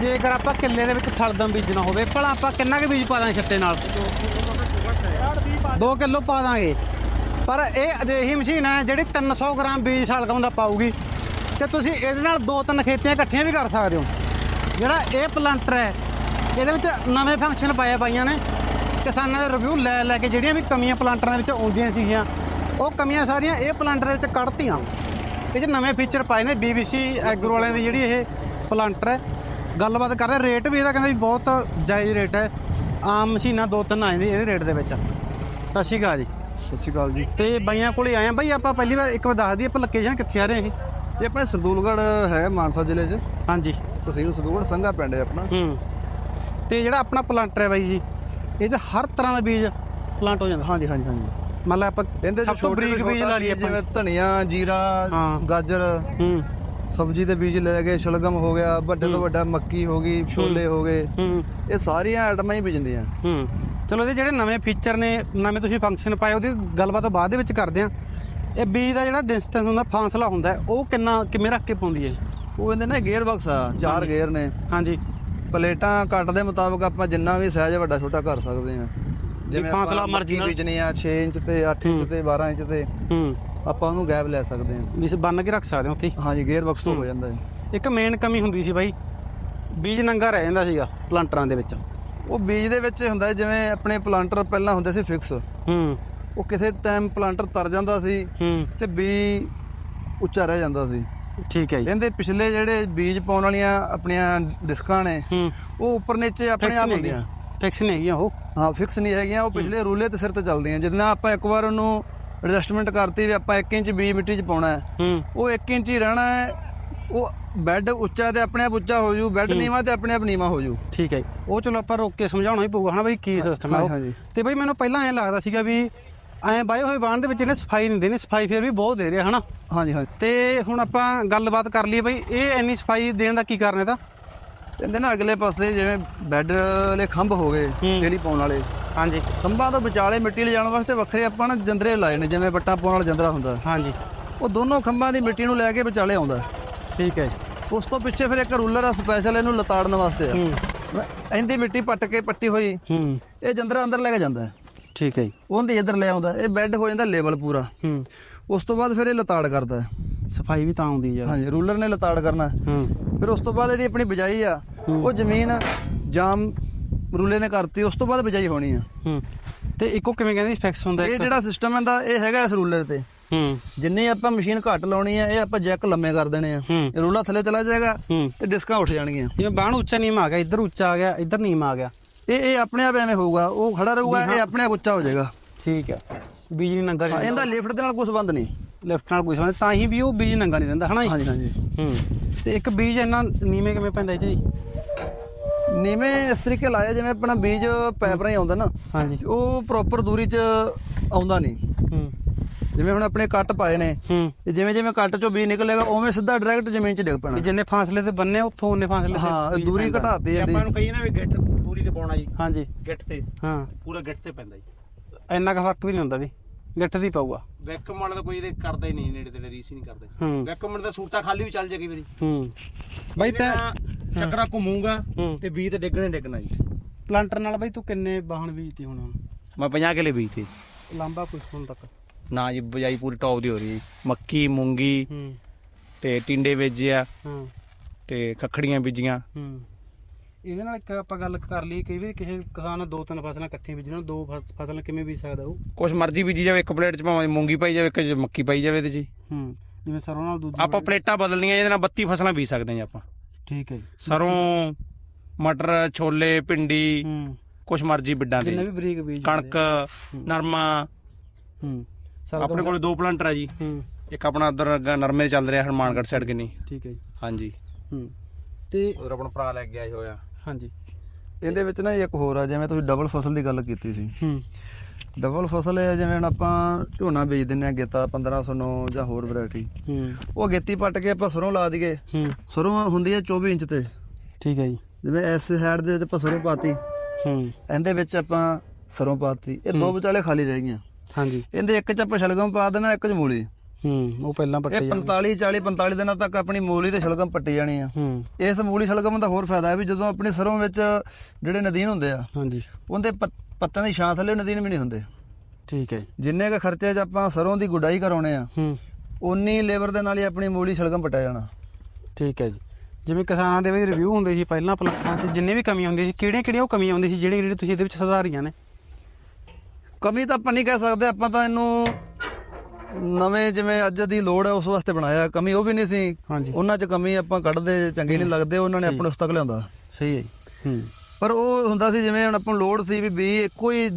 ਜੇਕਰ ਆਪਾਂ ਕਿੱਲੇ ਦੇ ਵਿੱਚ ਸਲਦਮ ਬੀਜਣਾ ਹੋਵੇ, ਭਲਾ ਆਪਾਂ ਕਿੰਨਾ ਕੁ ਬੀਜ ਪਾ ਦਾਂਗੇ ਛੱਟੇ ਨਾਲ? 2 ਕਿਲੋ ਪਾ ਦਾਂਗੇ। ਪਰ ਇਹ ਅਜਿਹੀ ਮਸ਼ੀਨ ਹੈ ਜਿਹੜੀ 300 ਗ੍ਰਾਮ ਬੀਜ ਸਲਗਮ ਦਾ ਪਾਊਗੀ। ਤੇ ਤੁਸੀਂ ਇਹਦੇ ਨਾਲ ਦੋ ਤਿੰਨ ਖੇਤੀਆਂ ਇਕੱਠੀਆਂ ਵੀ ਕਰ ਸਕਦੇ ਹੋ। ਜਿਹੜਾ ਇਹ ਪਲਾਂਟਰ ਹੈ, ਇਹਦੇ ਵਿੱਚ ਨਵੇਂ ਫੰਕਸ਼ਨ ਪਾਏ ਪਾਈਆਂ ਨੇ। ਕਿਸਾਨਾਂ ਦੇ ਰਿਵਿਊ ਲੈ ਲੈ ਕੇ ਜਿਹੜੀਆਂ ਵੀ ਕਮੀਆਂ ਪਲਾਂਟਰਾਂ ਦੇ ਵਿੱਚ ਆਉਂਦੀਆਂ ਸੀਗੀਆਂ, ਉਹ ਕਮੀਆਂ ਸਾਰੀਆਂ ਇਹ ਪਲਾਂਟਰ ਦੇ ਵਿੱਚ ਕੱਢਤੀਆਂ। ਇਹ 'ਚ ਨਵੇਂ ਫੀਚਰ ਪਾਏ ਨੇ BBC ਐਗਰੋ ਵਾਲਿਆਂ ਦੀ ਜਿਹੜੀ ਇਹ ਪਲਾਂਟਰ ਹੈ। ਗੱਲਬਾਤ ਕਰਦੇ ਰੇਟ ਵੀ ਇਹਦਾ ਕਹਿੰਦੇ ਵੀ ਬਹੁਤ ਜਾਇਜ਼ ਰੇਟ ਹੈ। ਆਮ ਮਸ਼ੀਨਾਂ ਦੋ ਤਿੰਨ ਆ ਜਾਂਦੀ ਇਹਦੇ ਰੇਟ ਦੇ ਵਿੱਚ। ਸਤਿ ਸ਼੍ਰੀ ਅਕਾਲ ਜੀ। ਸਤਿ ਸ਼੍ਰੀ ਅਕਾਲ ਜੀ। ਤੇ ਬਾਈਆਂ ਕੋਲੇ ਆਏ ਆ। ਬਾਈ ਆਪਾਂ ਪਹਿਲੀ ਵਾਰ ਇੱਕ ਵਾਰ ਦੱਸ ਦਈਏ ਆਪਾਂ ਲੋਕੇਸ਼ਨ ਕਿੱਥੇ ਆ ਰਹੇ ਇਹ? ਇਹ ਆਪਣੇ ਸਰਦੂਲਗੜ੍ਹ ਹੈ ਮਾਨਸਾ ਜ਼ਿਲ੍ਹੇ 'ਚ। ਹਾਂਜੀ। ਤਹਿਸੀਲ ਸਰਦੂਲਗੜ੍ਹ ਸੰਘਾ ਪਿੰਡ ਹੈ ਆਪਣਾ। ਹੂੰ। ਤੇ ਜਿਹੜਾ ਆਪਣਾ ਪਲਾਂਟਰ ਹੈ ਬਾਈ ਜੀ ਇਹ 'ਚ ਹਰ ਤਰ੍ਹਾਂ ਦਾ ਬੀਜ ਪਲਾਂਟ ਹੋ ਜਾਂਦਾ। ਹਾਂਜੀ ਹਾਂਜੀ ਹਾਂਜੀ। ਮੰਨ ਲਾ ਆਪਾਂ ਇਹਦੇ 'ਚ ਸਭ ਤੋਂ ਬਰੀਕ ਬੀਜ ਲਾ ਲਈਏ ਜਿਵੇਂ ਧਨੀਆ ਜੀਰਾ ਹਾਂ। ਗਾਜਰ। ਹੂੰ। ਸਬਜ਼ੀ ਦੇ ਬੀਜ ਲੈ ਗਏ ਸ਼ਲਗਮ ਹੋ ਗਿਆ ਵੱਡੇ ਤੋਂ ਵੱਡਾ ਮੱਕੀ ਹੋ ਗਈ ਛੋਲੇ ਹੋ ਗਏ। ਇਹ ਸਾਰੀਆਂ ਆਈਟਮਾਂ ਹੀ ਬੀਜਦੀਆਂ ਹੂੰ। ਚਲੋ ਇਹਦੇ ਜਿਹੜੇ ਨਵੇਂ ਫੀਚਰ ਨੇ ਨਵੇਂ ਤੁਸੀਂ ਫੰਕਸ਼ਨ ਪਾਏ ਉਹਦੀ ਗੱਲਬਾਤ ਬਾਅਦ ਦੇ ਵਿੱਚ ਕਰਦੇ ਆ ਇਹ ਬੀਜ ਦਾ ਜਿਹੜਾ ਡਿਸਟੈਂਸ ਹੁੰਦਾ ਫਾਸਲਾ ਹੁੰਦਾ ਉਹ ਕਿੰਨਾ ਕਿਵੇਂ ਰੱਖ ਕੇ ਪਾਉਂਦੀ ਹੈ? ਉਹ ਇਹਦੇ ਨਾ ਗੇਅਰ ਬਕਸ ਆ ਚਾਰ। ਗੇਅਰ ਨੇ। ਹਾਂਜੀ। ਪਲੇਟਾਂ ਕੱਟ ਦੇ ਮੁਤਾਬਕ ਆਪਾਂ ਜਿੰਨਾ ਵੀ ਸਾਈਜ਼ ਵੱਡਾ ਛੋਟਾ ਕਰ ਸਕਦੇ ਹਾਂ। ਫਾਸਲਾ ਆਪਾਂ ਮਰਜ਼ੀ ਨਾਲ- ਬੀਜਣੀ ਆ 6 ਇੰਚ ਤੇ 8 ਇੰਚ ਤੇ 12 ਇੰਚ ਤੇ। ਹੂੰ। ਆਪਾਂ ਉਹਨੂੰ ਗੈਪ ਲੈ ਸਕਦੇ ਹਾਂ। ਵੀ ਬੰਨ ਕੇ ਰੱਖ ਸਕਦੇ ਹੋ ਉੱਥੇ ਹੀ। ਹਾਂਜੀ ਗੇਅਰ ਬਕਸ ਤੋਂ ਹੋ ਜਾਂਦਾ ਹੈ ਇੱਕ ਮੇਨ ਕਮੀ ਹੁੰਦੀ ਸੀ ਬਾਈ ਬੀਜ ਨੰਗਾ ਰਹਿ ਜਾਂਦਾ ਸੀਗਾ ਪਲਾਂਟਰਾਂ ਦੇ ਵਿੱਚ। ਉਹ ਬੀਜ ਦੇ ਵਿੱਚ ਹੁੰਦਾ ਹੈ ਜਿਵੇਂ ਆਪਣੇ ਪਲਾਂਟਰ ਪਹਿਲਾਂ ਹੁੰਦੇ ਸੀ ਫਿਕਸ ਹੂੰ। ਉਹ ਕਿਸੇ ਟਾਈਮ ਪਲਾਂਟਰ ਤਰ ਜਾਂਦਾ ਸੀ ਹੂੰ। ਤੇ ਬੀ ਉੱਚਾ ਰਹਿ ਜਾਂਦਾ ਸੀ। ਠੀਕ ਹੈ ਜੀ। ਇਹਦੇ ਪਿਛਲੇ ਜਿਹੜੇ ਬੀਜ ਪਾਉਣ ਵਾਲੀਆਂ ਆਪਣੀਆਂ ਡਿਸਕਾਂ ਨੇ ਹੂੰ। ਉਹ ਉੱਪਰ ਨੀਚੇ ਆਪਣੇ ਆਪ ਹੁੰਦੀਆਂ। ਫਿਕਸ ਨਹੀਂ ਹੈਗੀਆਂ ਉਹ। ਹਾਂ ਫਿਕਸ ਨਹੀਂ ਹੈਗੀਆਂ ਉਹ ਪਿਛਲੇ ਰੂਲੇ ਤੇ ਸਿਰ ਤੇ ਚੱਲਦੀਆਂ। ਜਿੰਨਾ ਆਪਾਂ ਇੱਕ ਵਾਰ ਉਹਨੂੰ ਐਡਜਸਟਮੈਂਟ ਕਰਤੀ ਵੀ ਆਪਾਂ 1 ਇੰਚ ਬੀਜ ਮਿੱਟੀ 'ਚ ਪਾਉਣਾ ਹੈ। ਹੂੰ। ਉਹ 1 ਇੰਚ ਹੀ ਰਹਿਣਾ ਹੈ। ਉਹ ਬੈੱਡ ਉੱਚਾ ਤੇ ਆਪਣੇ ਆਪ ਉੱਚਾ ਹੋ ਜੂ ਬੈੱਡ ਨੀਵਾ ਤੇ ਆਪਣੇ ਆਪ ਨੀਵਾ ਹੋ ਜੂ ਠੀਕ ਹੈ। ਉਹ ਚਲੋ ਆਪਾਂ ਰੋਕ ਕੇ ਸਮਝਾਉਣਾ ਹੀ ਪਊਗਾ ਹਨਾ ਬਈ ਕੀ ਸਿਸਟਮ ਹੈ ਹਾਂ, ਉਹ। ਤੇ ਬਈ ਮੈਨੂੰ ਪਹਿਲਾਂ ਐਂ ਲੱਗਦਾ ਸੀਗਾ ਵੀ ਐਂ ਬਾਏ ਹੋਏ ਬਾਣ ਦੇ ਵਿੱਚ ਇਹਨੇ ਸਫ਼ਾਈ ਨਹੀਂ ਦੇਣੀ ਸਫ਼ਾਈ ਫਿਰ ਵੀ ਬਹੁਤ ਦੇ ਰਿਹਾ ਹਨਾ। ਹਾਂਜੀ ਹਾਂਜੀ। ਤੇ ਹੁਣ ਆਪਾਂ ਗੱਲਬਾਤ ਕਰ ਲਈਏ ਬਈ ਇਹ ਇੰਨੀ ਸਫ਼ਾਈ ਦੇਣ ਦਾ ਕੀ ਕਾਰਨ ਇਹਦਾ? ਕਹਿੰਦੇ ਨਾ ਅਗਲੇ ਪਾਸੇ ਜਿਵੇਂ ਬੈੱਡ ਵਾਲੇ ਖੰਭ ਹੋ ਗਏ ਹੂੰ। ਜਿਹੜੀ ਪਾਉਣ ਵਾਲੇ। ਹਾਂਜੀ। ਖੰਭਾਂ ਤੋਂ ਵਿਚਾਲੇ ਮਿੱਟੀ ਲਿਜਾਣ ਵਾਸਤੇ ਵੱਖਰੇ ਆਪਾਂ ਨਾ ਜੰਦਰੇ ਲਾਏ ਨੇ ਜਿਵੇਂ ਵੱਟਾਂ ਪਾਉਣ ਵਾਲਾ ਜੰਦਰਾ ਹੁੰਦਾ। ਹਾਂਜੀ। ਉਹ ਦੋਨੋਂ ਖੰਭਾਂ ਦੀ ਮਿੱਟੀ ਨੂੰ ਲੈ ਕੇ ਵਿਚਾਲੇ ਆਉਂਦਾ। ਠੀਕ ਹੈ ਉਸ ਤੋਂ ਪਿੱਛੇ ਫਿਰ ਇੱਕ ਰੂਲਰ ਆ ਸਪੈਸ਼ਲ ਇਹਨੂੰ ਲਤਾੜਨ ਵਾਸਤੇ ਆ। ਹੂੰ। ਇਹਦੀ ਮਿੱਟੀ ਪੱਟ ਕੇ ਪੱਟੀ ਹੋਈ ਹੂੰ। ਇਹ ਜੰਦਰਾ ਅੰਦਰ ਲੈ ਕੇ ਜਾਂਦਾ। ਠੀਕ ਹੈ ਉਹਦੇ ਇੱਧਰ ਲੈ ਆਉਂਦਾ ਇਹ ਬੈੱਡ ਹੋ ਜਾਂਦਾ ਲੈਵਲ ਪੂਰਾ। ਹੂੰ। ਉਸ ਤੋਂ ਬਾਅਦ ਫਿਰ ਇਹ ਲਤਾੜ ਕਰਦਾ। ਸਫ਼ਾਈ ਵੀ ਤਾਂ ਆਉਂਦੀ ਯਾਰ ਹਾਂਜੀ ਰੂਲਰ ਨੇ ਲਤਾੜ ਕਰਨਾ। ਹੂੰ। ਫਿਰ ਉਸ ਤੋਂ ਬਾਅਦ ਜਿਹੜੀ ਆਪਣੀ ਬਿਜਾਈ ਆ ਉਹ ਜ਼ਮੀਨ ਜਾਮ ਰੂਲੇ ਨੇ ਕਰਤੀ ਉਸ ਤੋਂ ਬਾਅਦ ਬਿਜਾਈ ਹੋਣੀ ਆ। ਹੂੰ। ਤੇ ਇੱਕੋ ਕਿਵੇਂ ਕਹਿੰਦੇ ਫਿਕਸ ਹੁੰਦਾ ਇਹ ਜਿਹੜਾ ਸਿਸਟਮ ਇਹਦਾ ਇਹ ਹੈਗਾ ਇਸ ਰੂਲਰ ਤੇ। ਹੂੰ। ਜਿੰਨੇ ਆਪਾਂ ਮਸ਼ੀਨ ਘੱਟ ਲਾਉਣੀ ਆ ਇਹ ਆਪਾਂ ਜੈਕ ਲੰਮੇ ਕਰ ਦੇਣੇ ਆ। ਇਹ ਰੂਲਾ ਥੱਲੇ ਚਲਾ ਜਾਏਗਾ ਤੇ ਡਿਸਕਾਂ ਉੱਠ ਜਾਣਗੀਆਂ। ਜਿਵੇਂ ਬਾਣ ਉੱਚਾ ਨੀਮ ਆ ਗਿਆ ਇੱਧਰ ਉੱਚਾ ਆ ਗਿਆ ਇੱਧਰ ਨੀਮ ਆ ਗਿਆ। ਇਹ ਇਹ ਆਪਣੇ ਆਪ ਐਵੇਂ ਹੋਊਗਾ ਉਹ ਖੜਾ ਰਹੂਗਾ ਇਹ ਆਪਣੇ ਆਪ ਉੱਚਾ ਹੋ ਜਾਏਗਾ। ਠੀਕ ਹੈ ਬੀਜ ਨਹੀਂ ਨੰਗਾ ਹਾਂ, ਇਹਦਾ ਲਿਫਟ ਦੇ ਨਾਲ ਕੁਝ ਸੰਬੰਧ ਨਹੀਂ। ਲੈਫਟ ਨਾਲ ਕੋਈ ਸਮਝ ਤਾਂ ਹੀ ਵੀ ਉਹ ਬੀਜ ਨੰਗਾ ਨਹੀਂ ਰਹਿੰਦਾ ਹਨਾ ਹਾਂਜੀ ਹਾਂਜੀ। ਹੂੰ। ਤੇ ਇੱਕ ਬੀਜ ਇੰਨਾ ਨੀਵੇਂ ਕਿਵੇਂ ਪੈਂਦਾ ਜੀ? ਨੀਵੇਂ ਇਸ ਤਰੀਕੇ ਲਾਇਆ ਜਿਵੇਂ ਆਪਣਾ ਬੀਜ ਪੈਪ ਰਾਹੀਂ ਆਉਂਦਾ ਨਾ ਹਾਂਜੀ। ਉਹ ਪ੍ਰੋਪਰ ਦੂਰੀ 'ਚ ਆਉਂਦਾ ਨਹੀਂ। ਹੂੰ। ਜਿਵੇਂ ਹੁਣ ਆਪਣੇ ਕੱਟ ਪਾਏ ਨੇ ਹੂੰ। ਤੇ ਜਿਵੇਂ ਜਿਵੇਂ ਕੱਟ 'ਚੋਂ ਬੀਜ ਨਿਕਲੇਗਾ ਉਵੇਂ ਸਿੱਧਾ ਡਾਇਰੈਕਟ ਜ਼ਮੀਨ 'ਚ ਡਿੱਗ ਪੈਣਾ। ਜਿੰਨੇ ਫਾਸਲੇ ਤੇ ਬੰਨੇ ਉੱਥੋਂ ਉਹਨੇ ਫਾਸਲੇ ਹਾਂ ਦੂਰੀ। ਘਟਾਤੀ ਜਾਂਦੀ ਆਪਾਂ ਨੂੰ ਕਹੀਏ ਨਾ ਵੀ ਗਿੱਟ ਪੂਰੀ ਤੇ ਪਾਉਣਾ ਜੀ। ਹਾਂਜੀ। ਗਿੱਟ ਤੇ ਹਾਂ। ਪੂਰਾ ਗਿੱਟ ਤੇ ਪੈਂਦਾ ਜੀ। ਇੰਨਾ ਕੁ ਫ਼ਰਕ ਵੀ ਨਹੀਂ ਹੁੰਦਾ ਵੀ ਗਿੱਠ ਦੀ ਪਊਗਾ। ਵੈਕ ਕਮਾਉਣ ਦਾ ਕੋਈ ਇਹਦੇ ਕਰਦਾ ਹੀ ਨਹੀਂ ਨੇੜੇ ਤੇ ਰੀਸ ਹੀ ਨਹੀਂ ਕਰਦੇ। ਹੂੰ। ਵੈਕ ਕਮਾਉਣ ਦਾ ਸੂਟਾ ਖਾਲੀ ਵੀ ਚੱਲ ਜਾਏਗੀ ਵੀਰੇ। ਹੂੰ। ਬਾਈ ਤੈਂ ਚੱਕਰਾ ਘੁੰਮੂਗਾ ਹੂੰ। ਤੇ ਬੀਜ ਤੇ ਡਿੱਗਣੇ ਡਿੱਗਣਾ ਜੀ। ਪਲਾਂਟਰ ਨਾਲ ਬਾਈ ਤੂੰ ਕਿੰਨੇ ਵਾਹਣ ਬੀਜਤੀ ਹੁਣ? ਹੁਣ ਮੈਂ 50 ਕਿਲੇ ਬੀਜ ਲੰਬਾ ਕੁਛ ਹੁਣ ਤੱਕ? ਨਾ ਜੀ ਬਜਾਈ ਪੂਰੀ ਟੌਪ ਦੀ ਹੋ ਰਹੀ ਹੈ। ਜੀ। ਮੱਕੀ ਮੂੰਗੀ ਹੂੰ। ਤੇ ਟਿੰਡੇ ਹਾਂ। ਤੇ ਖੱਖੜੀਆਂ ਬੀਜੀਆਂ। ਹੂੰ। ਇਹਦੇ ਨਾਲ ਇੱਕ ਆਪਾਂ ਗੱਲ ਕਰ ਲਈ ਕਈ ਵਾਰ ਕਿਸੇ ਕਿਸਾਨ ਨੇ ਦੋ ਤਿੰਨ ਫਸਲਾਂ ਇਕੱਠੀਆਂ ਬੀਜਣ ਦੋ ਫਸ- ਫਸਲਾਂ ਕਿਵੇਂ ਬੀਜ ਸਕਦਾ ਉਹ? ਕੁਛ ਮਰਜ਼ੀ ਬੀਜੀ ਜਾਵੇ ਇੱਕ ਪਲੇਟ ਚ ਭਾਵੇਂ ਮੂੰਗੀ ਪਾਈ ਜਾਵੇ ਇੱਕ ਚ ਮੱਕੀ ਪਾਈ ਜਾਵੇ ਇਹਦੇ ਚ ਜੀ। ਹੂੰ ਜਿਵੇਂ ਸਰੋਂ ਨਾਲ ਦੂਜੀ ਆਪਾਂ ਪਲੇਟਾਂ ਬਦਲਣੀਆਂ ਇਹਦੇ ਨਾਲ 32 ਫਸਲਾਂ ਬੀਜ ਸਕਦੇ ਹਾਂ ਜੀ ਆਪਾਂ। ਠੀਕ ਹੈ ਜੀ। ਸਰੋਂ ਮਟਰ ਛੋਲੇ ਭਿੰਡੀ ਹੂੰ। ਕੁਛ ਮਰਜ਼ੀ ਬਿੱਡਾਂ ਜਿੰਨੇ ਦੇ ਵੀ ਬਰੀਕ ਬੀਜ ਕਣਕ ਨਰਮਾ। ਹੂੰ। ਸਰੋਂ ਆਪਣੇ ਕੋਲ ਦੋ ਪਲਾਂਟਰ ਆ ਜੀ। ਹੂੰ। ਇੱਕ ਆਪਣਾ ਉਧਰ ਨਰਮੇ ਚੱਲ ਰਿਹਾ ਹਨੂਮਾਨਗੜ੍ਹ ਸਾਈਡ ਕਿੰਨੀ। ਠੀਕ ਹੈ ਜੀ। ਹਾਂਜੀ। ਹੂੰ। ਤੇ ਉਧਰ ਆਪਣਾ ਭਰਾ ਲੈ ਆਏ ਹੋਇਆ। ਹਾਂਜੀ। ਇਹਦੇ ਵਿੱਚ ਨਾ ਇੱਕ ਹੋਰ ਆ ਜਿਵੇਂ ਤੁਸੀਂ ਡਬਲ ਫਸਲ ਦੀ ਗੱਲ ਕੀਤੀ ਸੀ। ਹੂੰ। ਡਬਲ ਫਸਲ ਹੈ ਜਿਵੇਂ ਹੁਣ ਆਪਾਂ ਝੋਨਾ ਬੀਜ ਦਿੰਨੇ ਆ ਗੇਤਾ 1509 ਜਾਂ ਹੋਰ ਵੈਰਾਈਟੀ ਹੂੰ। ਉਹ ਗੇਤੀ ਪੱਟ ਕੇ ਆਪਾਂ ਸਰੋਂ ਲਾ ਦਈਏ। ਹੂੰ। ਸਰੋਂ ਹੁੰਦੀ ਹੈ 24 ਇੰਚ ਤੇ। ਠੀਕ ਹੈ ਜੀ। ਜਿਵੇਂ ਇਸ ਸਾਈਡ ਦੇ ਵਿੱਚ ਆਪਾਂ ਸਰੋਂ ਪਾਤੀ। ਹੂੰ। ਇਹਦੇ ਵਿੱਚ ਆਪਾਂ ਸਰੋਂ ਪਾਤੀ। ਇਹ ਦੋ ਵਿਚਾਲੇ ਖਾਲੀ ਰਹਿ ਗਈਆਂ। ਹਾਂਜੀ। ਇਹਦੇ ਇੱਕ ਚ ਆਪਾਂ ਸ਼ਲਗਮ ਪਾ ਦੇਣਾ ਇੱਕ ਚ ਮੂਲੀ। ਹੂੰ ਉਹ ਪਹਿਲਾਂ ਪੱਟੇ ਇਹ 45 40 45 ਦਿਨਾਂ ਤੱਕ ਆਪਣੀ ਮੂਲੀ ਤੇ ਸ਼ਲਗਮ ਪੱਟੀ ਜਾਣੀ ਆ। ਹੂੰ। ਇਸ ਮੂਲੀ ਸ਼ਲਗਮ ਦਾ ਹੋਰ ਫਾਇਦਾ ਹੈ ਵੀ ਜਦੋਂ ਆਪਣੀ ਸਰੋਂ ਵਿੱਚ ਜਿਹੜੇ ਨਦੀਨ ਹੁੰਦੇ ਆ ਹਾਂਜੀ। ਉਹਦੇ ਪੱਤ- ਪੱਤਿਆਂ ਦੀ ਛਾਂ ਥੱਲੇ ਨਦੀਨ ਵੀ ਨਹੀਂ ਹੁੰਦੇ। ਠੀਕ ਹੈ ਜਿੰਨੇ ਕ ਖਰਚੇ 'ਚ ਆਪਾਂ ਸਰੋਂ ਦੀ ਗੁਡਾਈ ਕਰਾਉਣੇ ਆ ਹੂੰ। ਉਨੀ ਲੇਬਰ ਦੇ ਨਾਲ ਹੀ ਆਪਣੀ ਮੂਲੀ ਸ਼ਲਗਮ ਪਟਿਆ ਜਾਣਾ। ਠੀਕ ਹੈ ਜੀ। ਜਿਵੇਂ ਕਿਸਾਨਾਂ ਦੇ ਵਿੱਚ ਰਿਵਿਊ ਹੁੰਦੇ ਸੀ ਪਹਿਲਾਂ ਪਲਾਟਾਂ 'ਚ ਜਿੰਨੇ ਵੀ ਕਮੀਆਂ ਹੁੰਦੀਆਂ ਸੀ ਕਿਹੜੀਆਂ ਕਿਹੜੀਆਂ ਉਹ ਕਮੀਆਂ ਹੁੰਦੀਆਂ ਸੀ ਜਿਹੜੀਆਂ ਜਿਹੜੀਆਂ ਤੁਸੀਂ ਇਹਦੇ ਵਿੱਚ ਸੁਧਾਰੀਆਂ ਨੇ? ਕਮੀ ਤਾਂ ਆਪਾਂ ਨਹੀਂ ਕਹਿ ਸਕਦੇ ਆਪਾਂ ਤਾਂ ਇਹਨੂੰ ਨਵੇਂ ਜਿਵੇਂ ਅੱਜ ਦੀ ਲੋੜ ਹੈ ਉਸ ਵਾਸਤੇ ਬਣਾਇਆ ਕਮੀ ਉਹ ਵੀ ਨਹੀਂ ਸੀ। ਹਾਂਜੀ। ਉਹਨਾਂ 'ਚ ਕਮੀ ਆਪਾਂ ਕੱਢਦੇ ਚੰਗੇ ਨਹੀਂ ਲੱਗਦੇ ਉਹਨਾਂ ਨੇ ਆਪਣੇ ਉਸ ਤੱਕ ਲਿਆਂਦਾ ਸਹੀ ਹੈ ਜੀ। ਹੂੰ। ਪਰ ਉਹ ਹੁੰਦਾ ਸੀ ਜਿਵੇਂ ਹੁਣ ਆਪਾਂ ਨੂੰ ਲੋੜ ਸੀ ਵੀ ਬੀ ਇੱਕੋ ਹੀ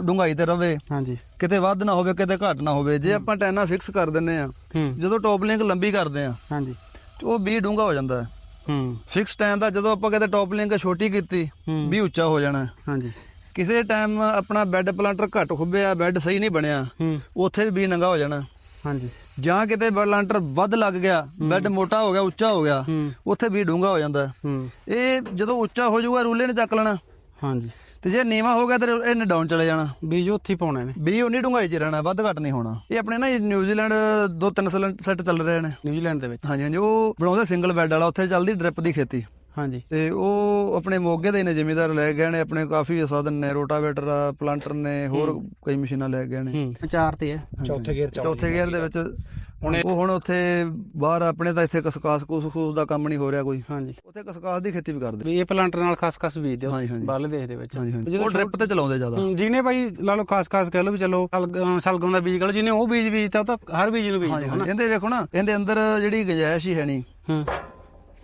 ਡੁੰਗਾਈ ਤੇ ਰਵੇ। ਹਾਂਜੀ। ਕਿਤੇ ਵੱਧ ਨਾ ਹੋਵੇ ਕਿਤੇ ਘੱਟ ਨਾ ਹੋਵੇ। ਜੇ ਆਪਾਂ ਟੈਨਾ ਫਿਕਸ ਕਰ ਦਿੰਨੇ ਆ ਹੂੰ। ਜਦੋਂ ਟੌਪ ਲਿੰਕ ਲੰਬੀ ਕਰਦੇ ਆ ਹਾਂਜੀ। ਤੇ ਉਹ ਬੀ ਡੂੰਗਾ ਹੋ ਜਾਂਦਾ ਹੈ। ਹੂੰ। ਫਿਕਸ ਟੈਨ ਦਾ ਜਦੋਂ ਆਪਾਂ ਕਿਤੇ ਟੌਪ ਲਿੰਕ ਛੋਟੀ ਕੀਤੀ ਹੂੰ। ਵੀ ਉੱਚਾ ਹੋ ਜਾਣਾ ਹੈ। ਹਾਂਜੀ। ਕਿਸੇ ਟਾਈਮ ਆਪਣਾ ਬੈੱਡ ਪਲਾਂਟਰ ਘੱਟ ਖੁੱਬਿਆ ਬੈੱਡ ਸਹੀ ਨਹੀਂ ਬਣਿਆ ਉੱਥੇ ਵੀ ਬੀ ਨੰਗਾ ਹੋ ਜਾਣਾ। ਹਾਂਜੀ। ਜਾਂ ਕਿਤੇ ਪਲਾਂਟਰ ਵੱਧ ਲੱਗ ਗਿਆ ਬੈੱਡ ਮੋਟਾ ਹੋ ਗਿਆ ਉੱਚਾ ਹੋ ਗਿਆ ਉੱਥੇ ਵੀ ਡੂੰਗਾ ਹੋ ਜਾਂਦਾ। ਇਹ ਜਦੋਂ ਉੱਚਾ ਹੋ ਜਾਊਗਾ ਰੂਲੇ ਨੇ ਚੱਕ ਲੈਣਾ। ਹਾਂਜੀ। ਤੇ ਜੇ ਨੀਵਾ ਹੋ ਗਿਆ ਤੇ ਇਹਨੇ ਡਾਊਨ ਚਲੇ ਜਾਣਾ। ਬੀਜ ਉੱਥੇ ਪਾਉਣੇ ਨੇ। ਵੀ ਉਨੀ ਡੂੰਘਾਈ 'ਚ ਰਹਿਣਾ ਵੱਧ ਘੱਟ ਨਹੀਂ ਹੋਣਾ। ਇਹ ਆਪਣੇ ਨਾ ਨਿਊਜ਼ੀਲੈਂਡ ਦੋ ਤਿੰਨ ਸੈੱਟ ਚੱਲ ਰਹੇ ਨੇ। ਨਿਊਜ਼ੀਲੈਂਡ ਦੇ ਵਿੱਚ। ਹਾਂਜੀ ਹਾਂਜੀ ਉਹ ਬਣਾਉਂਦੇ ਸਿੰਗਲ ਬੈੱਡ ਵਾਲਾ ਉੱਥੇ ਚੱਲਦੀ ਡ੍ਰਿਪ ਦੀ ਖੇਤੀ। ਹਾਂਜੀ। ਤੇ ਉਹ ਆਪਣੇ ਮੋਗੇ ਦੇ ਨੇ ਜ਼ਿਮੀਦਾਰ ਲੈ ਗਏ ਨੇ ਆਪਣੇ ਕਾਫੀ ਸਾਧਨ ਨੇ ਰੋਟਾਵੇਟਰ ਆ ਪਲਾਂਟਰ ਨੇ ਹੋਰ ਕਈ ਮਸ਼ੀਨਾਂ ਲੈ ਗਏ ਨੇ। ਚਾਰ ਤੇ ਹੈ। ਚੌਥੇ ਗੇਅਰ ਚੌਥੇ ਗੇਅਰ ਦੇ ਵਿੱਚ ਉਹ ਹੁਣ ਉੱਥੇ ਬਾਹਰ ਆਪਣੇ ਤਾਂ ਇੱਥੇ ਕਸਕਾਸ ਕੁਸ ਕੁਸ ਦਾ ਕੰਮ ਨਹੀਂ ਹੋ ਰਿਹਾ ਕੋਈ। ਹਾਂਜੀ। ਉੱਥੇ ਕਸਕਾਸ ਦੀ ਖੇਤੀ ਵੀ ਕਰਦੇ। ਵੀ ਇਹ ਪਲਾਂਟਰ ਨਾਲ ਖਸ-ਖਸ ਬੀਜਦੇ ਹੋ ਹਾਂਜੀ, ਹਾਂਜੀ। ਬਾਹਰਲੇ ਦੇਸ਼ ਦੇ ਵਿੱਚ। ਹਾਂਜੀ ਹਾਂਜੀ। ਜਦੋਂ ਉਹ ਡ੍ਰਿਪ ਤੇ ਚਲਾਉਂਦੇ ਜ਼ਿਆਦਾ। ਜਿਹਨੇ ਭਾਈ ਲਾ ਲਓ ਖਾਸ-ਖਾਸ ਕਹਿ ਲਓ ਵੀ ਚਲੋ ਸਲਗ- ਸਲਗਮ ਦਾ ਬੀਜ ਕਹਿ ਲਓ ਜਿਹਨੇ ਉਹ ਬੀਜ ਬੀਜਤਾ ਉਹ ਤਾਂ ਹਰ ਬੀਜ ਨੂੰ ਬੀਜਦਾ ਹਾਂਜੀ ਇਹਦੇ ਵੇਖੋ ਨਾ ਇਹਦੇ ਅੰਦਰ ਜਿਹੜੀ ਗੁੰਜਾਇਸ਼ ਹੀ ਹੈ ਨਹੀਂ ਹੂੰ।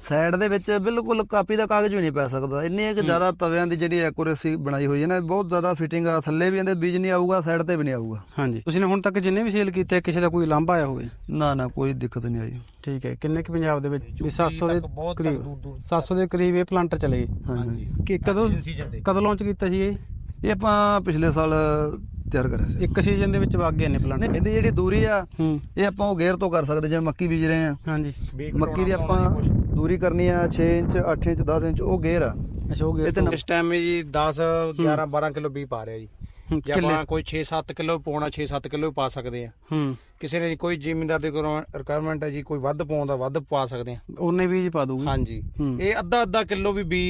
ਸਾਈਡ ਦੇ ਵਿੱਚ ਬਿਲਕੁਲ ਕਾਪੀ ਦਾ ਕਾਗਜ਼ ਵੀ ਨਹੀਂ ਪੈ ਸਕਦਾ। ਇੰਨੀ ਇੱਕ ਜ਼ਿਆਦਾ ਤਵਿਆਂ ਦੀ ਜਿਹੜੀ ਐਕੂਰੇਸੀ ਬਣਾਈ ਹੋਈ ਹੈ ਨਾ ਬਹੁਤ ਜ਼ਿਆਦਾ ਫਿਟਿੰਗ ਆ। ਥੱਲੇ ਵੀ ਇਹਦੇ ਬੀਜ ਨਹੀਂ ਆਊਗਾ ਸਾਈਡ ਤੇ ਵੀ ਨਹੀਂ ਆਊਗਾ। ਹਾਂਜੀ। ਤੁਸੀਂ ਨੇ ਹੁਣ ਤੱਕ ਜਿੰਨੇ ਵੀ ਸੇਲ ਕੀਤੇ ਕਿਸੇ ਦਾ ਕੋਈ ਲਾਂਭਾ ਆਇਆ ਹੋਵੇ? ਨਾ ਨਾ ਕੋਈ ਦਿੱਕਤ ਨਹੀਂ ਆਈ। ਠੀਕ ਹੈ। ਕਿੰਨੇ ਕੁ ਪੰਜਾਬ ਦੇ ਵਿੱਚ? ਵੀ 700 ਦੇ ਕਰੀਬ 700 ਦੇ ਕਰੀਬ ਇਹ ਪਲਾਂਟਰ ਚਲੇ ਗਏ। ਹਾਂਜੀ। ਕਿ ਕਦੋਂ ਕਦੋਂ ਲਾਂਚ ਕੀਤਾ ਸੀ ਇਹ? ਇਹ ਆਪਾਂ ਪਿਛਲੇ ਸਾਲ ਤਿਆਰ ਕਰਿਆ ਸੀ। ਇੱਕ ਸੀਜ਼ਨ ਦੇ ਵਿੱਚ ਵਗ ਗਏ ਨੇ ਪਲਾਂਟਰ ਇਹਦੀ ਜਿਹੜੀ ਦੂਰੀ ਆ ਇਹ ਆਪਾਂ ਉਹ ਗੇਅਰ ਤੋਂ ਕਰ ਸਕਦੇ ਜਿਵੇਂ ਮੱਕੀ ਬੀਜ ਰਹੇ ਆ। ਹਾਂਜੀ। ਮੱਕੀ ਦੀ ਆਪਾਂ ਦੂਰੀ ਕਰਨੀ ਆ 6 ਇੰਚ 8 ਇੰਚ 10 ਇੰਚ ਉਹ ਗੇਅਰ ਆ। ਅੱਛਾ ਉਹ ਇਸ ਟਾਈਮ ਜੀ 10 11 12 ਕਿਲੋ ਬੀ ਪਾ ਰਿਹਾ ਜੀ। ਜੇ ਆਪਾਂ ਕੋਈ 6-7 ਕਿਲੋ ਪਾਉਣਾ 6-7 ਕਿਲੋ ਵੀ ਪਾ ਸਕਦੇ ਆ। ਹੂੰ। ਕਿਸੇ ਨੇ ਕੋਈ ਜ਼ਿਮੀਂਦਾਰ ਦੀ ਰਿਕੁਆਇਰਮੈਂਟ ਹੈ ਜੀ ਕੋਈ ਵੱਧ ਪਾਉਂਦਾ ਵੱਧ ਪਾ ਸਕਦੇ ਆ। ਉਹਨੇ ਬੀਜ ਪਾ ਦੂਗੀ ਹਾਂਜੀ। ਇਹ ਅੱਧਾ ਅੱਧਾ ਕਿਲੋ ਵੀ ਬੀ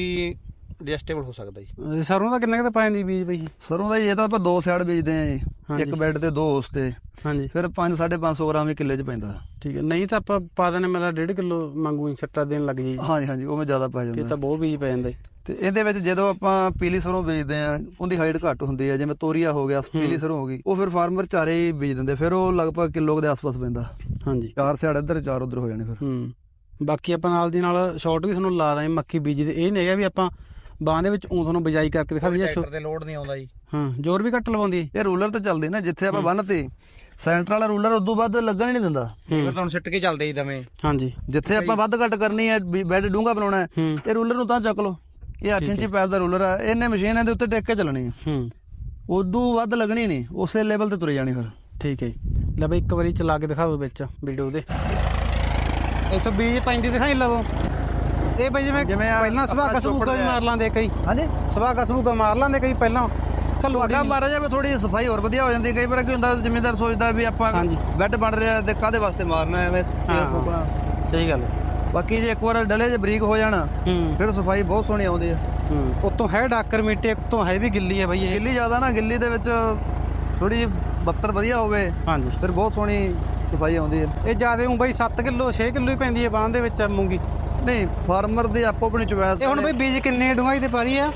ਐਡਜਸਟੇਬਲ ਹੋ ਸਕਦਾ ਜੀ। ਇਹ ਸਰੋਂ ਦਾ ਕਿੰਨਾ ਕੁ ਪਾ ਜਾਂਦੀ ਬੀਜ ਬਈ? ਸਰੋਂ ਦਾ ਜੀ ਇਹ ਤਾਂ ਆਪਾਂ ਦੋ ਸਾਈਡ ਬੀਜਦੇ ਆ ਜੀ। ਇੱਕ ਬੈੱਡ ਤੇ ਦੋ ਉਸ ਤੇ। ਹਾਂਜੀ। ਫਿਰ 5 550 ਗ੍ਰਾਮ ਹੀ ਕਿੱਲੇ 'ਚ ਪੈਂਦਾ। ਠੀਕ ਹੈ ਨਹੀਂ ਤਾਂ ਆਪਾਂ ਪਾ ਦੇਣੇ ਮੇਰਾ 1.5 ਕਿਲੋ ਮੰਗੂ ਸੱਟਾ ਦੇਣ ਲੱਗ ਜੀ ਹਾਂਜੀ ਹਾਂਜੀ ਉਹ ਮੈਂ ਜ਼ਿਆਦਾ ਪੈ ਇਹ ਜਾਂਦਾ। ਤਾਂ ਬਹੁਤ ਬੀਜ ਪੈ ਜਾਂਦਾ ਜੀ। ਤੇ ਇਹਦੇ ਵਿੱਚ ਜਦੋਂ ਆਪਾਂ ਪੀਲੀ ਸਰੋਂ ਬੀਜਦੇ ਆ ਉਹਦੀ ਹਾਈਟ ਘੱਟ ਹੁੰਦੀ ਹੈ ਜਿਵੇਂ ਤੋਰੀਆ ਹੋ ਗਿਆ ਪੀਲੀ ਸਰੋਂ ਹੋ ਗਈ ਉਹ ਫਿਰ ਫਾਰਮਰ ਚਾਰੇ ਹੀ ਬੀਜ ਦਿੰਦੇ ਫਿਰ ਉਹ ਲਗਭਗ ਕਿਲੋ ਦੇ ਆਸ-ਪਾਸ ਪੈਂਦਾ। ਹਾਂਜੀ। ਚਾਰ ਸਿਆੜ ਇੱਧਰ ਚਾਰ ਉੱਧਰ ਹੋ ਜਾਣੇ ਫਿਰ। ਹੂੰ। ਬਾਕੀ ਆਪਾਂ ਨਾਲ ਦੀ ਨਾਲ ਸ਼ਾਰਟ ਵੀ ਤੁਹਾਨੂੰ ਲਾ ਦਾਂਗੇ ਮੱਕੀ ਬੀਜ ਦੇ। ਇਹ ਨਹੀਂ ਹੈਗਾ ਵੀ ਆਪਾਂ ਬਾਂਹ ਦੇ ਵਿੱਚ ਉਹ ਤੁਹਾਨੂੰ ਬਿਜਾਈ ਕਰਕੇ ਦਿਖਾ ਦਈਏ ਟਰੈਕਟਰ ਤੇ ਲੋਡ ਨਹੀਂ ਆਉਂਦਾ ਜੀ। ਹਾਂ ਜ਼ੋਰ ਵੀ ਘੱਟ ਲਵਾਉਂਦੀ ਹੈ ਇਹ ਰੂਲਰ ਤੇ ਚੱਲਦੀ ਨਾ ਜਿੱਥੇ ਆਪਾਂ ਬੰਨਤੀ ਸੈਂਟਰ ਵਾਲਾ ਰੂਲਰ ਉਦੋਂ ਵੱਧ ਲੱਗਣ ਹੀ ਨਹੀਂ ਦਿੰਦਾ। ਫਿਰ ਤੁਹਾਨੂੰ ਸਿੱਟ ਕੇ ਚੱਲਦੇ ਜੀ ਦਵੇਂ ਹਾਂਜੀ। ਜਿੱਥੇ ਆਪਾਂ ਵੱਧ ਘੱਟ ਕਰਨੀ ਹੈ ਬੈੱਡ ਡੂੰਗਾ ਬਣਾਉਣਾ ਹੈ ਇਹ ਰੂਲਰ ਨੂੰ ਤਾਂ ਚੱਕ ਲਓ। ਇਹ 8 ਇੰਚੀ ਪੈਪ ਦਾ ਰੂਲਰ ਆ ਇਹਨੇ ਮਸ਼ੀਨ ਇਹਦੇ ਉੱਤੇ ਟਿਕ ਕੇ ਚੱਲਣੀ ਹੈ। ਹੂੰ। ਉਦੋਂ ਵੱਧ ਲੱਗਣੀ ਨਹੀਂ ਉਸੇ ਲੈਵਲ ਤੇ ਤੁਰੇ ਜਾਣੀ ਫਿਰ। ਠੀਕ ਹੈ ਜੀ। ਲੈ ਬਈ ਇੱਕ ਵਾਰੀ ਚਲਾ ਕੇ ਦਿਖਾ ਦਿਓ ਵਿੱਚ ਵੀਡੀਓ ਦੇ। ਇੱਥੋਂ ਬੀਜ ਪੈਂਦੀ ਦਿਖਾਈ ਲਵੋ। ਇਹ ਬਈ ਜਿਵੇਂ ਜਿਵੇਂ ਆ- ਪਹਿਲਾਂ ਸਵਾ ਆਪਾਂ ਕਸਬੂਗਾ ਵੀ ਚੋਪੜ ਮਾਰ ਲਾਂਦੇ ਕਈ। ਹਾਂਜੀ। ਸਵਾ ਕਸਬੂਗਾ ਮਾਰ ਲਾਂਦੇ ਕਈ ਪਹਿਲਾਂ। ਕੱਲੂ ਅੱਗਾ ਮਾਰਾ ਜਾਵੇ ਥੋੜੀ ਸਫ਼ਾਈ ਹੋਰ ਵਧੀਆ ਹੋ ਜਾਂਦੀ ਕਈ ਵਾਰ ਕੀ ਹੁੰਦਾ ਜ਼ਿਮੀਂਦਾਰ ਸੋਚਦਾ ਵੀ ਆਪਾਂ ਹਾਂਜੀ। ਬੈੱਡ ਬਣ ਰਿਹਾ ਤੇ ਕਾਦੇ ਵਾਸਤੇ ਮਾਰਨਾ ਐਵੇਂ ਹਾਂ। ਫੂਕਣਾ। ਸਹੀ ਗੱਲ ਹੈ। ਬਾਕੀ ਜੇ ਇੱਕ ਵਾਰ ਡਲੇ ਜੇ ਬਰੀਕ ਹੋ ਜਾਣਾ ਹੂੰ। ਫਿਰ ਸਫ਼ਾਈ ਬਹੁਤ ਸੋਹਣੀ ਆਉਂਦੀ ਹੈ। ਹੂੰ। ਉਤੋਂ ਹੈ ਡਾਕਰ ਮਿੱਟੀ ਉਤੋਂ ਹੈ ਵੀ ਗਿੱਲੀ ਹੈ ਬਈ ਇਹ। ਗਿੱਲੀ ਜ਼ਿਆਦਾ ਨਾ ਗਿੱਲੀ ਦੇ ਵਿੱਚ ਥੋੜੀ ਜਿਹੀ ਬੱਤਰ ਵਧੀਆ ਹੋਵੇ ਹਾਂਜੀ। ਫਿਰ ਬਹੁਤ ਸੋਹਣੀ ਸਫ਼ਾਈ ਆਉਂਦੀ ਹੈ। ਇਹ ਜਿਆਦੇ ਉਂ ਬਈ 7 ਕਿਲੋ 6 ਕਿਲੋ ਹੀ ਪੈਂਦੀ ਹੈ ਬਾਂਹ ਦੇ ਵਿੱਚ ਮੂੰਗੀ। ਨਹੀਂ ਫਾਰਮਰ ਦੀ ਆਪੋ ਆਪਣੀ ਚੁਆਇਸ ਇਹ ਹੁਣ ਬਈ ਬੀਜ ਕਿੰਨੇ ਡੂੰਘਾਈ ਤੇ ਪਾ ਰਹੀ ਆ?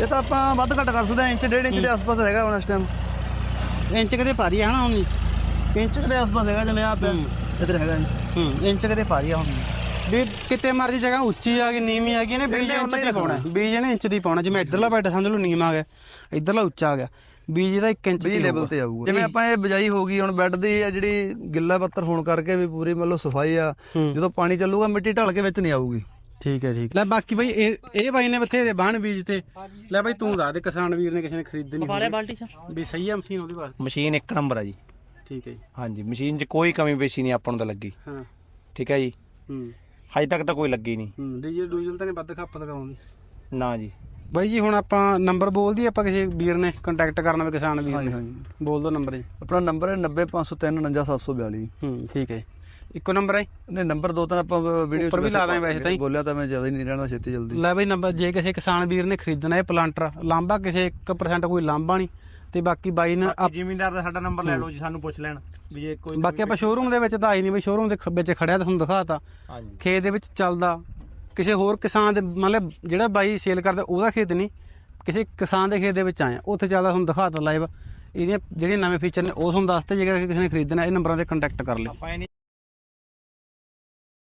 ਇਹ ਤਾਂ ਆਪਾਂ ਵੱਧ ਘੱਟ ਕਰ ਸਕਦੇ ਹਾਂ ਇੰਚ ਡੇਢ ਇੰਚ ਦੇ ਆਸ-ਪਾਸ ਹੈਗਾ ਹੁਣ ਇਸ ਟਾਈਮ ਇੰਚ ਕਦੇ ਪਾ ਰਹੀ ਆ ਹਨਾ ਹੁਣ? ਇੰਚ ਦੇ ਆਸ-ਪਾਸ ਹੈਗਾ ਜਿਵੇਂ ਆ ਪਿਆ। ਇੱਧਰ ਹੈਗਾ। ਹੂੰ। ਇੰਚ ਕਦੇ ਪਾ ਰਹੀ ਆ ਹੁਣ। ਵੀ ਕਿਤੇ ਮਰਜ਼ੀ ਜਗ੍ਹਾ ਉੱਚੀ ਆ ਗਈ ਨੀਵੀਂ ਆ ਗਈ ਨੇ ਬੀਜ ਇੰਚ ਦੀ ਪਾਉਣਾ। ਬੀਜ ਨੇ ਇੰਚ ਦੀ ਪਾਉਣਾ ਜਿਵੇਂ ਇੱਧਰਲਾ ਬੈਠਾ ਸਮਝ ਲਓ ਨੀਵਾਂ ਆ ਗਿਆ ਇੱਧਰਲਾ ਉੱਚਾ ਆ ਗਿਆ। ਬੀਜ ਦਾ 1 ਇੰਚ ਵੀਹ ਲੈਵਲ ਤੇ ਆਊਗਾ। ਜਿਵੇਂ ਆਪਾਂ ਇਹ ਬਜਾਈ ਹੋ ਗਈ ਹੁਣ ਬੈੱਡ ਦੀ ਆ ਜਿਹੜੀ ਗਿੱਲਾ ਪੱਤਰ ਹੋਣ ਕਰਕੇ ਵੀ ਪੂਰੀ ਮਤਲਬ ਸਫ਼ਾਈ ਆ। ਜਦੋਂ ਪਾਣੀ ਚੱਲੂਗਾ ਮਿੱਟੀ ਢਲ ਕੇ ਵਿੱਚ ਨਹੀਂ ਆਊਗੀ। ਠੀਕ ਹੈ ਠੀਕ ਲੈ ਬਾਕੀ ਬਈ ਇਹ ਇਹ ਬਾਈ ਨੇ ਬਥੇਰੇ ਬਾਣ ਬੀਜ ਤੇ। ਲੈ ਬਾਈ ਤੂੰ ਦੱਸ ਦੇ ਕਿਸਾਨ ਵੀਰ ਨੇ ਕਿਸੇ ਨੇ ਖਰੀਦਣੀ ਵਾਲੇ ਬਾਲਟੀ ਚ। ਵੀ ਸਹੀ ਆ ਮਸ਼ੀਨ ਉਹਦੇ ਵਾਸਤੇ ਮਸ਼ੀਨ ਇੱਕ ਨੰਬਰ ਆ ਜੀ। ਠੀਕ ਹੈ ਜੀ। ਹਾਂਜੀ ਮਸ਼ੀਨ 'ਚ ਕੋਈ ਕਮੀ ਪੇਸ਼ੀ ਨਹੀਂ ਆਪਾਂ ਨੂੰ ਤਾਂ ਲੱਗੀ। ਹਾਂ। ਠੀਕ ਹੈ ਜੀ। ਹੂੰ। ਹਜੇ ਤੱਕ ਤਾਂ ਕੋਈ ਲੱਗੀ ਨਹੀਂ। ਹੂੰ ਡੀਜ਼ਲ ਡੂਜ਼ਲ ਤਾਂ ਨਹੀਂ ਵੱਧ ਖਪਤ ਕਰਾਉਂਦੀ। ਨਾ ਜੀ। ਬਾਈ ਜੀ ਹੁਣ ਆਪਾਂ ਨੰਬਰ ਬੋਲ ਆਪਾਂ ਕਿਸੇ ਵੀਰ ਨੇ ਕੰਟੈਕਟ ਕਰਨਾ ਹੋਵੇ ਕਿਸਾਨ ਵੀਰ ਹਾਂਜੀ ਨੇ। ਹਾਂਜੀ। ਬੋਲ ਦਿਓ ਨੰਬਰ ਜੀ। ਆਪਣਾ ਨੰਬਰ ਹੈ 90503 49742 ਹੂੰ ਠੀਕ ਹੈ ਇੱਕੋ ਨੰਬਰ ਹੈ ਨੇ ਨੰਬਰ ਦੋ ਤਿੰਨ ਆਪਾਂ ਵੀਡੀਓ ਉੱਪਰ ਵੀ ਲਾ ਦਾਂਗੇ ਵੈਸੇ ਤਾਂ ਹੀ। ਬੋਲਿਆ ਤਾਂ ਮੈਂ ਜ਼ਿਆਦਾ ਹੀ ਨਹੀਂ ਰਹਿਣਾ ਛੇਤੀ ਜਲਦੀ। ਲੈ ਬਈ ਨੰਬਰ ਜੇ ਕਿਸੇ ਕਿਸਾਨ ਵੀਰ ਨੇ ਖਰੀਦਣਾ ਇਹ ਪਲਾਂਟਰ ਲਾਂਬਾ ਕਿਸੇ 1% ਕੋਈ ਲਾਂਬਾ ਨਹੀਂ। ਤੇ ਬਾਕੀ ਬਾਈ ਨੇ ਆਪ- ਜ਼ਿਮੀਂਦਾਰ ਦਾ ਸਾਡਾ ਨੰਬਰ ਲੈ ਲਓ ਜੀ ਸਾਨੂੰ ਪੁੱਛ ਲੈਣ ਵੀ ਜੇ ਕੋਈ ਬਾਕੀ ਆਪਾਂ ਸ਼ੋਰੂਮ ਦੇ ਵਿੱਚ ਤਾਂ ਆਈ ਨਹੀਂ ਬਈ ਸ਼ੋਰੂਮ ਦੇ ਖ- ਵਿੱਚ ਖੜਿਆ ਤਾਂ ਤੁਹਾਨੂੰ ਦਿਖਾਤਾ। ਹਾਂਜੀ। ਖੇਤ ਦੇ ਵਿੱਚ ਚੱਲਦਾ। ਕਿਸੇ ਹੋਰ ਕਿਸਾਨ ਦੇ ਮਤਲਬ ਜਿਹੜਾ ਬਾਈ ਸੇਲ ਕਰਦਾ ਉਹਦਾ ਖੇਤ ਨਹੀਂ, ਕਿਸੇ ਕਿਸਾਨ ਦੇ ਖੇਤ ਦੇ ਵਿੱਚ ਆਇਆ। ਉੱਥੇ ਚੱਲਦਾ, ਤੁਹਾਨੂੰ ਦਿਖਾਤਾ ਲਾਈਵ ਇਹਦੀਆਂ ਜਿਹੜੀਆਂ ਨਵੇਂ ਫੀਚਰ ਨੇ, ਉਹ ਤੁਹਾਨੂੰ ਦੱਸਤੇ, ਜੇਕਰ ਕਿਸੇ ਨੇ ਖਰੀਦਣਾ, ਇਹ ਨੰਬਰਾਂ ਤੇ ਕੰਟੈਕਟ ਕਰ ਲਿਓ।